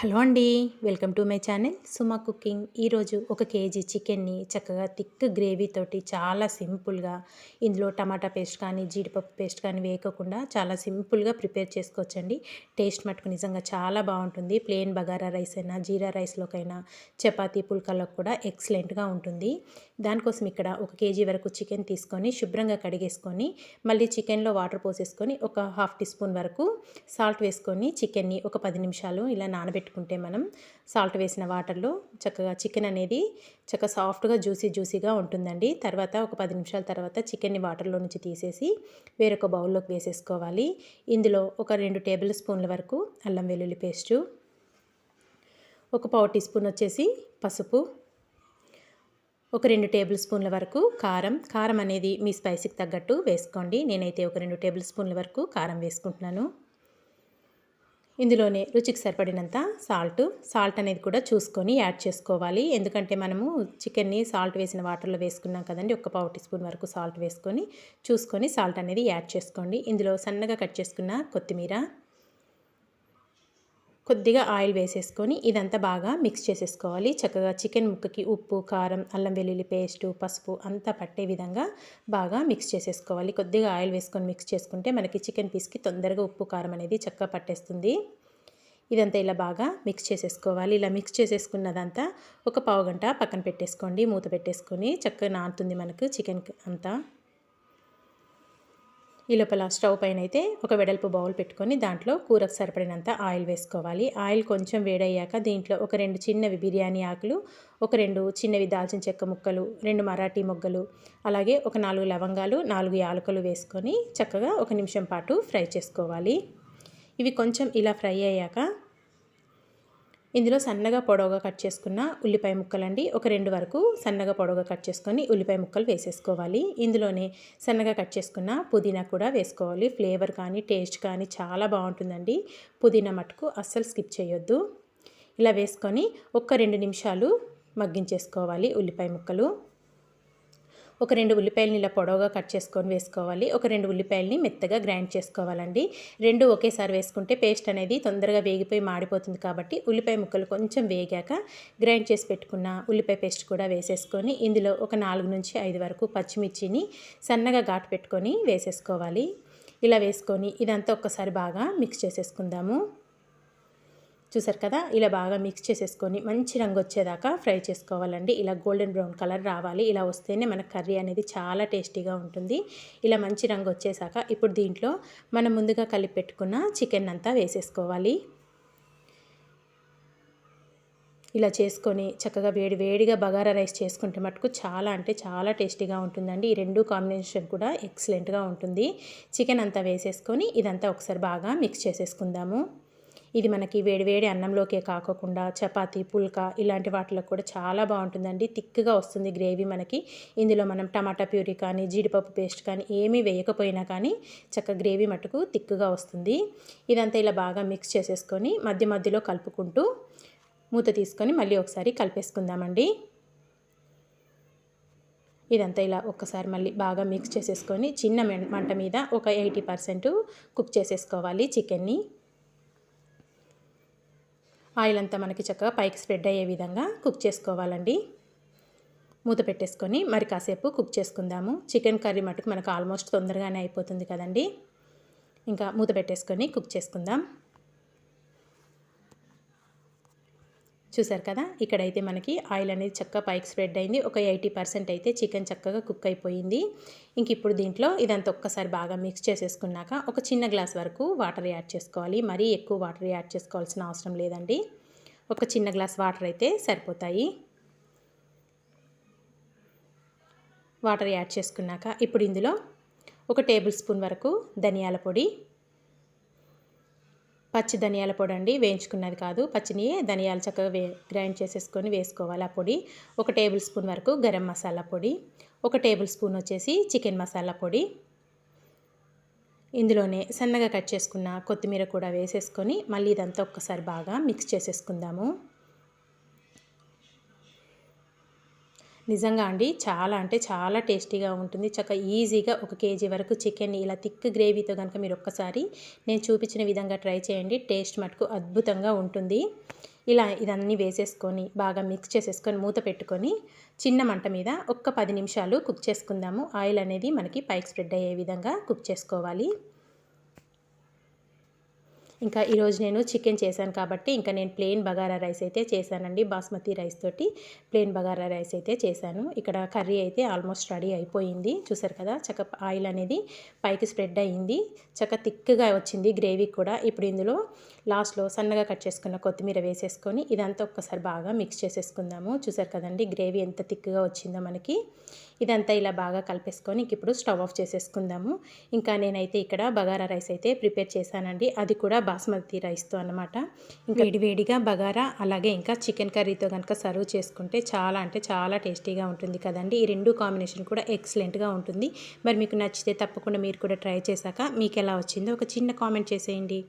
Hello అండి welcome to my channel Suma cooking. ఈరోజు ఒక కేజీ చికెన్ని చక్కగా థిక్ గ్రేవీ తోటి చాలా సింపుల్గా ఇందులో టమాటా పేస్ట్ కానీ జీడిపప్పు పేస్ట్ కానీ వేయకుండా చాలా సింపుల్గా ప్రిపేర్ చేసుకోవచ్చండి. టేస్ట్ మటుకు నిజంగా చాలా బాగుంటుంది. ప్లెయిన్ బగారా రైస్ అయినా జీరా రైస్లోకైనా చపాతీ పుల్కలకు కూడా ఎక్సలెంట్గా ఉంటుంది. దానికోసం ఇక్కడ ఒక కేజీ వరకు చికెన్ తీసుకొని శుభ్రంగా కడిగేసుకొని మళ్ళీ చికెన్లో వాటర్ పోసేసుకొని ఒక హాఫ్ టీ స్పూన్ వరకు సాల్ట్ వేసుకొని చికెన్ని ఒక పది నిమిషాలు ఇలా పెట్టుకుంటే మనం సాల్ట్ వేసిన వాటర్లో చక్కగా చికెన్ అనేది చక్కగా సాఫ్ట్గా జ్యూసీ జ్యూసీగా ఉంటుందండి. తర్వాత ఒక పది నిమిషాల తర్వాత చికెన్ని వాటర్లో నుంచి తీసేసి వేరొక బౌల్లోకి వేసేసుకోవాలి. ఇందులో ఒక రెండు టేబుల్ స్పూన్ల వరకు అల్లం వెల్లుల్లి పేస్టు ఒక పావు టీ స్పూన్ వచ్చేసి పసుపు ఒక రెండు టేబుల్ స్పూన్ల వరకు కారం. కారం అనేది మీ స్పైసీకి తగ్గట్టు వేసుకోండి. నేనైతే ఒక రెండు టేబుల్ స్పూన్ల వరకు కారం వేసుకుంటున్నాను. ఇందులోనే రుచికి సరిపడినంత సాల్ట్ సాల్ట్ అనేది కూడా చూసుకొని యాడ్ చేసుకోవాలి. ఎందుకంటే మనము చికెన్ని సాల్ట్ వేసిన వాటర్లో వేసుకున్నాం కదండి. ఒక పావు టీ స్పూన్ వరకు సాల్ట్ వేసుకొని చూసుకొని సాల్ట్ అనేది యాడ్ చేసుకోండి. ఇందులో సన్నగా కట్ చేసుకున్న కొత్తిమీర కొద్దిగా ఆయిల్ వేసేసుకొని ఇదంతా బాగా మిక్స్ చేసేసుకోవాలి. చక్కగా చికెన్ ముక్కకి ఉప్పు కారం అల్లం వెల్లుల్లి పేస్టు పసుపు అంతా పట్టే విధంగా బాగా మిక్స్ చేసేసుకోవాలి. కొద్దిగా ఆయిల్ వేసుకొని మిక్స్ చేసుకుంటే మనకి చికెన్ పీస్కి తొందరగా ఉప్పు కారం అనేది చక్కగా పట్టేస్తుంది. ఇదంతా ఇలా బాగా మిక్స్ చేసేసుకోవాలి. ఇలా మిక్స్ చేసేసుకున్నదంతా ఒక పావు గంట పక్కన పెట్టేసుకోండి. మూత పెట్టేసుకొని చక్కగా నానుతుంది మనకు చికెన్ అంతా. ఈ లోపల స్టవ్ పైన అయితే ఒక వెడల్పు బౌల్ పెట్టుకొని దాంట్లో కూరకు సరిపడినంత ఆయిల్ వేసుకోవాలి. ఆయిల్ కొంచెం వేడయ్యాక దీంట్లో ఒక రెండు చిన్నవి బిర్యానీ ఆకులు ఒక రెండు చిన్నవి దాల్చిన చెక్క ముక్కలు రెండు మరాఠీ మొగ్గలు అలాగే ఒక నాలుగు లవంగాలు నాలుగు యాలకులు వేసుకొని చక్కగా ఒక నిమిషం పాటు ఫ్రై చేసుకోవాలి. ఇవి కొంచెం ఇలా ఫ్రై అయ్యాక ఇందులో సన్నగా పొడవుగా కట్ చేసుకున్న ఉల్లిపాయ ముక్కలండి. ఒక రెండు వరకు సన్నగా పొడవుగా కట్ చేసుకొని ఉల్లిపాయ ముక్కలు వేసేసుకోవాలి. ఇందులోనే సన్నగా కట్ చేసుకున్న పుదీనా కూడా వేసుకోవాలి. ఫ్లేవర్ కానీ టేస్ట్ కానీ చాలా బాగుంటుందండి. పుదీనా మటుకు అస్సలు స్కిప్ చేయొద్దు. ఇలా వేసుకొని ఒక్క రెండు నిమిషాలు మగ్గించేసుకోవాలి ఉల్లిపాయ ముక్కలు. ఒక రెండు ఉల్లిపాయలని ఇలా పొడవుగా కట్ చేసుకొని వేసుకోవాలి. ఒక రెండు ఉల్లిపాయలని మెత్తగా గ్రైండ్ చేసుకోవాలండి. రెండు ఒకేసారి వేసుకుంటే పేస్ట్ అనేది తొందరగా వేగిపోయి మాడిపోతుంది కాబట్టి ఉల్లిపాయ ముక్కలు కొంచెం వేగాక గ్రైండ్ చేసి పెట్టుకున్న ఉల్లిపాయ పేస్ట్ కూడా వేసేసుకొని ఇందులో ఒక నాలుగు నుంచి ఐదు వరకు పచ్చిమిర్చిని సన్నగా ఘాటు పెట్టుకొని వేసేసుకోవాలి. ఇలా వేసుకొని ఇదంతా ఒక్కసారి బాగా మిక్స్ చేసేసుకుందాము. చూసారు కదా? ఇలా బాగా మిక్స్ చేసేసుకొని మంచి రంగు వచ్చేదాకా ఫ్రై చేసుకోవాలండి. ఇలా గోల్డెన్ బ్రౌన్ కలర్ రావాలి. ఇలా వస్తేనే మన కర్రీ అనేది చాలా టేస్టీగా ఉంటుంది. ఇలా మంచి రంగు వచ్చేసాక ఇప్పుడు దీంట్లో మనం ముందుగా కలిపి పెట్టుకున్న చికెన్ అంతా వేసేసుకోవాలి. ఇలా చేసుకొని చక్కగా వేడి వేడిగా బగారా రైస్ చేసుకుంటే మటుకు చాలా అంటే చాలా టేస్టీగా ఉంటుందండి. ఈ రెండు కాంబినేషన్ కూడా ఎక్సలెంట్గా ఉంటుంది. చికెన్ అంతా వేసేసుకొని ఇదంతా ఒకసారి బాగా మిక్స్ చేసేసుకుందాము. ఇది మనకి వేడివేడి అన్నంలోకే కాకుండా చపాతీ పుల్కా ఇలాంటి వాటిలో కూడా చాలా బాగుంటుందండి. థిక్గా వస్తుంది గ్రేవీ మనకి. ఇందులో మనం టమాటా ప్యూరీ కానీ జీడిపప్పు పేస్ట్ కానీ ఏమీ వేయకపోయినా కానీ చక్క గ్రేవీ మటుకు థిక్గా వస్తుంది. ఇదంతా ఇలా బాగా మిక్స్ చేసేసుకొని మధ్య మధ్యలో కలుపుకుంటూ మూత తీసుకొని మళ్ళీ ఒకసారి కలిపేసుకుందామండి. ఇదంతా ఇలా ఒక్కసారి మళ్ళీ బాగా మిక్స్ చేసేసుకొని చిన్న మంట మీద ఒక ఎయిటీ పర్సెంట్ కుక్ చేసేసుకోవాలి చికెన్ని. ఆయిల్ అంతా మనకి చక్కగా పైకి స్ప్రెడ్ అయ్యే విధంగా కుక్ చేసుకోవాలండి. మూత పెట్టేసుకొని మరి కాసేపు కుక్ చేసుకుందాము. చికెన్ కర్రీ మటుకు మనకు ఆల్మోస్ట్ తొందరగానే అయిపోతుంది కదండి. ఇంకా మూత పెట్టేసుకొని కుక్ చేసుకుందాం. చూసారు కదా? ఇక్కడైతే మనకి ఆయిల్ అనేది చక్కగా పైకి స్ప్రెడ్ అయింది. ఒక ఎయిటీ పర్సెంట్ అయితే చికెన్ చక్కగా కుక్ అయిపోయింది. ఇంక ఇప్పుడు దీంట్లో ఇదంతా ఒక్కసారి బాగా మిక్స్ చేసేసుకున్నాక ఒక చిన్న గ్లాస్ వరకు వాటర్ యాడ్ చేసుకోవాలి. మరీ ఎక్కువ వాటర్ యాడ్ చేసుకోవాల్సిన అవసరం లేదండి. ఒక చిన్న గ్లాస్ వాటర్ అయితే సరిపోతాయి. వాటర్ యాడ్ చేసుకున్నాక ఇప్పుడు ఇందులో ఒక టేబుల్ స్పూన్ వరకు ధనియాల పొడి పచ్చి ధనియాల పొడి అండి వేయించుకున్నది కాదు. పచ్చిని ధనియాలు చక్కగా వే గ్రైండ్ చేసేసుకొని వేసుకోవాలి. ఆ పొడి ఒక టేబుల్ స్పూన్ వరకు గరం మసాలా పొడి ఒక టేబుల్ స్పూన్ వచ్చేసి చికెన్ మసాలా పొడి. ఇందులోనే సన్నగా కట్ చేసుకున్న కొత్తిమీర కూడా వేసేసుకొని మళ్ళీ ఇదంతా ఒక్కసారి బాగా మిక్స్ చేసేసుకుందాము. నిజంగా అండి. చాలా అంటే చాలా టేస్టీగా ఉంటుంది. చక్క ఈజీగా ఒక కేజీ వరకు చికెన్ ఇలా థిక్ గ్రేవీతో కనుక మీరు ఒక్కసారి నేను చూపించిన విధంగా ట్రై చేయండి. టేస్ట్ మటుకు అద్భుతంగా ఉంటుంది. ఇలా ఇదన్నీ వేసేసుకొని బాగా మిక్స్ చేసేసుకొని మూత పెట్టుకొని చిన్న మంట మీద ఒక్క పది నిమిషాలు కుక్ చేసుకుందాము. ఆయిల్ అనేది మనకి పైకి స్ప్రెడ్ అయ్యే విధంగా కుక్ చేసుకోవాలి. ఇంకా ఈరోజు నేను చికెన్ చేశాను కాబట్టి ఇంకా నేను ప్లెయిన్ బగారా రైస్ అయితే చేశానండి బాస్మతి రైస్ తోటి ప్లెయిన్ బగారా రైస్ అయితే చేశాను. ఇక్కడ కర్రీ అయితే ఆల్మోస్ట్ రెడీ అయిపోయింది. చూసారు కదా చక్క ఆయిల్ అనేది పైకి స్ప్రెడ్ అయ్యింది చక్క థిక్గా వచ్చింది గ్రేవీ కూడా. ఇప్పుడు ఇందులో లాస్ట్లో సన్నగా కట్ చేసుకున్న కొత్తిమీర వేసేసుకొని ఇదంతా ఒక్కసారి బాగా మిక్స్ చేసేసుకుందాము. చూసారు కదండి గ్రేవీ ఎంత థిక్గా వచ్చిందో మనకి. ఇదంతా ఇలా బాగా కలిపేసుకొని ఇప్పుడు స్టవ్ ఆఫ్ చేసేసుకుందాము. ఇంకా నేనైతే ఇక్కడ బగారా రైస్ అయితే ప్రిపేర్ చేశానండి. అది కూడా బాస్మతి రైస్తో అనమాట ఇంకా వేడివేడిగా బగారా అలాగే ఇంకా చికెన్ కర్రీతో కనుక సర్వ్ చేసుకుంటే చాలా అంటే చాలా టేస్టీగా ఉంటుంది కదండి. ఈ రెండు కాంబినేషన్ కూడా ఎక్సలెంట్గా ఉంటుంది. మరి మీకు నచ్చితే తప్పకుండా మీరు కూడా ట్రై చేశాక మీకు ఎలా వచ్చిందో ఒక చిన్న కామెంట్ చేసేయండి.